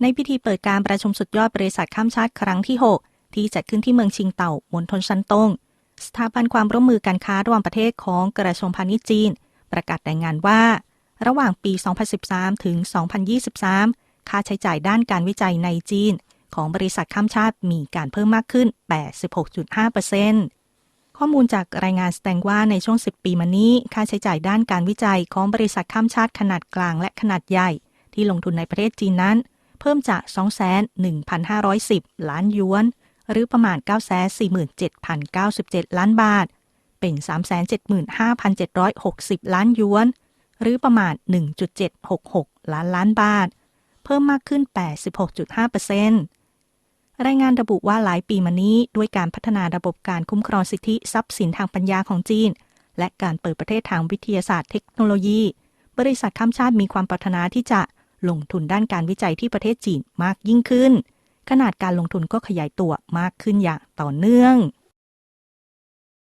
ในพิธีเปิดการประชุมสุดยอดบริษัทข้ามชาติครั้งที่ 6 ที่จัดขึ้นที่เมืองชิงเต่ามณฑลชันตงสถาบันความร่วมมือการค้าระหว่างประเทศของกระทรวงพาณิชย์จีน ประกาศรายงานว่า ระหว่างปี 2013 ถึง 2023 ค่าใช้จ่ายด้านการวิจัยในจีน ของบริษัทข้ามชาติมีการเพิ่มมากขึ้น 86.5%ข้อมูลจากรายงานแสดงว่าในช่วง 10 ปีมานี้ ค่าใช้จ่ายด้านการวิจัยของบริษัทข้ามชาติขนาดกลางและขนาดใหญ่ ที่ลงทุนในประเทศจีนนั้น เพิ่มจาก2,1,510 ล้านหยวน หรือประมาณ 947,097 ล้านบาท เป็น 375,760 ล้านหยวน หรือประมาณ 1.766 ล้านล้านบาท เพิ่มมากขึ้น 86.5%รายงานระบุว่าหลายปีมานี้ด้วยการพัฒนาระบบการคุ้มครองสิทธิทรัพย์สินทางปัญญาของจีน และการเปิดประเทศทางวิทยาศาสตร์เทคโนโลยี บริษัทข้ามชาติมีความปรารถนาที่จะ ลงทุนด้านการวิจัยที่ประเทศจีนมากยิ่งขึ้น ขนาดการลงทุนก็ขยายตัวมากขึ้นอย่างต่อเนื่อง